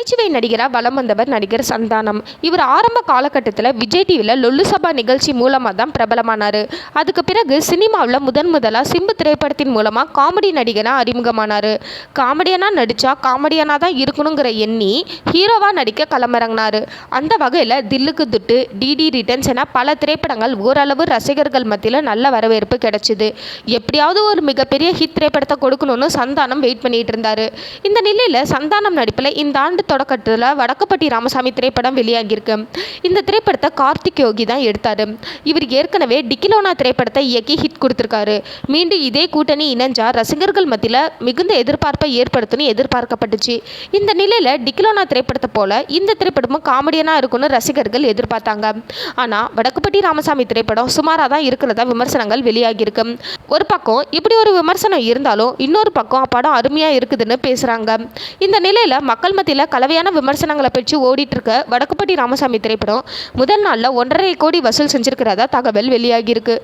நகைச்சுவை நடிகராக வலம் வந்தவர் நடிகர் சந்தானம். இவர் ஆரம்ப காலகட்டத்தில் விஜய் டிவியில் லொல்லு சபா நிகழ்ச்சி மூலமாக தான் பிரபலமானார். அதுக்கு பிறகு சினிமாவில் முதன் முதலாக சிம்பு திரைப்படத்தின் மூலமாக காமெடி நடிகனாக அறிமுகமானார். காமெடியனாக நடித்தா காமெடியனாக தான் இருக்கணுங்கிற எண்ணி ஹீரோவாக நடிக்க களமிறங்கினார். அந்த வகையில் தில்லுக்கு துட்டு டிடி ரிட்டர்ன்ஸ் என பல திரைப்படங்கள் ஓரளவு ரசிகர்கள் மத்தியில் நல்ல வரவேற்பு கிடைச்சிது. எப்படியாவது ஒரு மிகப்பெரிய ஹிட் திரைப்படத்தை கொடுக்கணும்னு சந்தானம் வெயிட் பண்ணிட்டு இருந்தார். இந்த நிலையில் சந்தானம் நடிப்பில் இந்த ஆண்டு தொடக்கத்தில் வடக்குப்பட்டி ராமசாமி திரைப்படம் வெளியாகியிருக்கு. இந்த திரைப்படத்தை கார்த்திக் யோகி தான் எடுத்தார். இவர் ஏற்கனவே டிக்கிலோனா திரைப்படத்தை இயக்கி ஹிட் கொடுத்துருக்காரு. மீண்டும் இதே கூட்டணி இணைஞ்சா ரசிகர்கள் மத்தியில் மிகுந்த எதிர்பார்ப்பை ஏற்படுத்தும்னு எதிர்பார்க்கப்பட்டுச்சு. இந்த நிலையில் டிக்கிலோனா திரைப்படத்தை போல இந்த திரைப்படமும் காமெடியனாக இருக்கும்னு ரசிகர்கள் எதிர்பார்த்தாங்க. ஆனால் வடக்குப்பட்டி ராமசாமி திரைப்படம் சுமாராக தான் இருக்கிறதா விமர்சனங்கள் வெளியாகியிருக்கு. ஒரு பக்கம் இப்படி ஒரு விமர்சனம் இருந்தாலும் இன்னொரு பக்கம் படம் அருமையாக இருக்குதுன்னு பேசுகிறாங்க இந்த நிலையில் மக்கள் மத்தியில் கலவையான விமர்சனங்களை பெற்று ஓடிட்டு இருக்க வடக்குப்பட்டி ராமசாமி திரைப்படம் முதல் நாளில் ஒன்றரை கோடி வசூல் செஞ்சிருக்கிறதா தகவல் வெளியாகியிருக்கு.